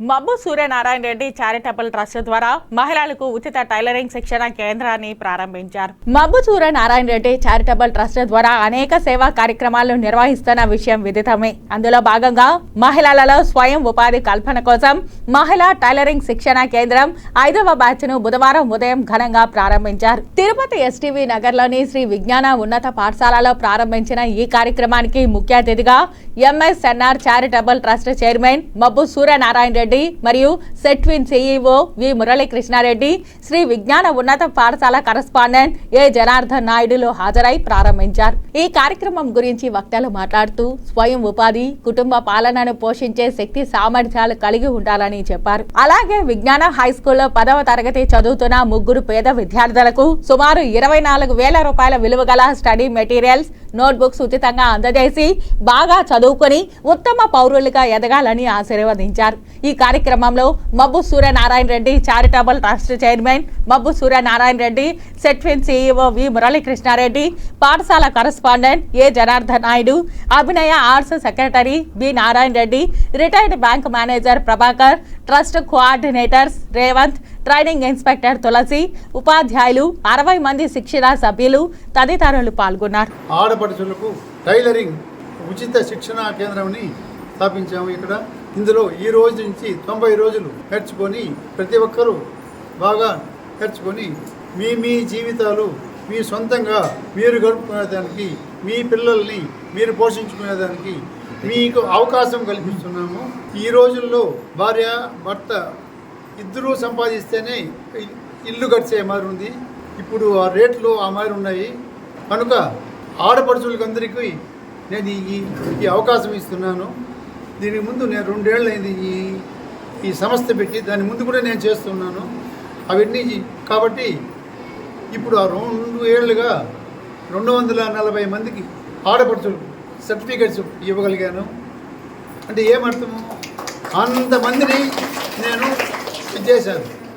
మబ్బు Suryanarayana Reddy charitable trust ద్వారా మహిళలకు ఉచిత టైలరింగ్ శిక్షణ కేంద్రాన్ని ప్రారంభించారు. మబ్బు సూర్యనారాయణ రెడ్డి చారిటబుల్ ట్రస్ట్ ద్వారా అనేక సేవా కార్యక్రమాలు నిర్వహిస్తున్న విషయం విదితమే. అందులో భాగంగా మహిళలలో స్వయం ఉపాధి కల్పన కోసం మహిళా టైలరింగ్ శిక్షణ కేంద్రం ఐదవ బ్యాచ్ను బుధవారం ఉదయం ఘనంగా ప్రారంభించారు. తిరుపతి ఎస్టీవీ నగర్లోని శ్రీ విజ్ఞాన ఉన్నత పాఠశాలలో ప్రారంభించిన ఈ కార్యక్రమానికి ముఖ్య అతిథిగా ఎంఎస్ఎన్ఆర్ charitable trust chairman Mabbu Suryanarayana Reddy మరియు సెట్విన్ సిఇఓ వి మురళీకృష్ణారెడ్డి శ్రీ విజ్ఞాన ఉన్నత పాఠశాల కరస్పాండెంట్ ఏ జనార్దన్ నాయుడులు హాజరై ప్రారంభించారు. ఈ కార్యక్రమం గురించి వక్తలు మాట్లాడుతూ స్వయం ఉపాధి కుటుంబ పాలనను పోషించే శక్తి సామర్థ్యాలు కలిగి ఉండాలని చెప్పారు. అలాగే విజ్ఞాన హై స్కూల్లో పదవ తరగతి చదువుతున్న ముగ్గురు పేద విద్యార్థులకు సుమారు ఇరవై నాలుగు వేల రూపాయల విలువ గల స్టడీ మెటీరియల్స్ నోట్బుక్స్ ఉచితంగా అందజేసి బాగా చదువుకొని ఉత్తమ పౌరులుగా ఎదగాలని ఆశీర్వదించారు. ఈ కార్యక్రమంలో Mabbu Suryanarayana Reddy charitable trust chairman Mabbu Suryanarayana Reddy Setwin CEO V Muralikrishnareddy పాఠశాల correspondent A Janardhan Naidu Abhinaya arts secretary B Narayana Reddy retired bank manager Prabhakar trust coordinators Revanth training inspector Tulasi ఉపాధ్యాయులు అరవై మంది శిక్షణ సభ్యులు తదితరులు పాల్గొన్నారు. ఆడపడుచులకు tailoring ఉచిత శిక్షణ కేంద్రంని స్థాపించాము ఇక్కడ. ఇందులో ఈ రోజు నుంచి తొంభై రోజులు నేర్చుకొని ప్రతి ఒక్కరూ బాగా నేర్చుకొని మీ మీ జీవితాలు మీ సొంతంగా మీరు గడుపుకునేదానికి మీ పిల్లల్ని మీరు పోషించుకునేదానికి మీకు అవకాశం కల్పిస్తున్నాము. ఈ రోజుల్లో భార్య భర్త ఇద్దరూ సంపాదిస్తేనే ఇల్లు గడిచే మారి ఉంది. ఇప్పుడు ఆ రేట్లు ఆ మారి ఉన్నాయి. కనుక ఆడపడుచులకందరికీ నేను ఈ ఈ అవకాశం ఇస్తున్నాను. దీనికి ముందు నేను రెండేళ్ళు అయింది ఈ ఈ సంస్థ పెట్టి దాని ముందు కూడా నేను చేస్తున్నాను. అవన్నీ కాబట్టి ఇప్పుడు ఆ రెండు ఏళ్ళుగా రెండు వందల నలభై మందికి ఆడపడుచులు సర్టిఫికెట్స్ ఇవ్వగలిగాను. అంటే ఏమర్థము? అంతమందిని నేను ఇది చేశాను.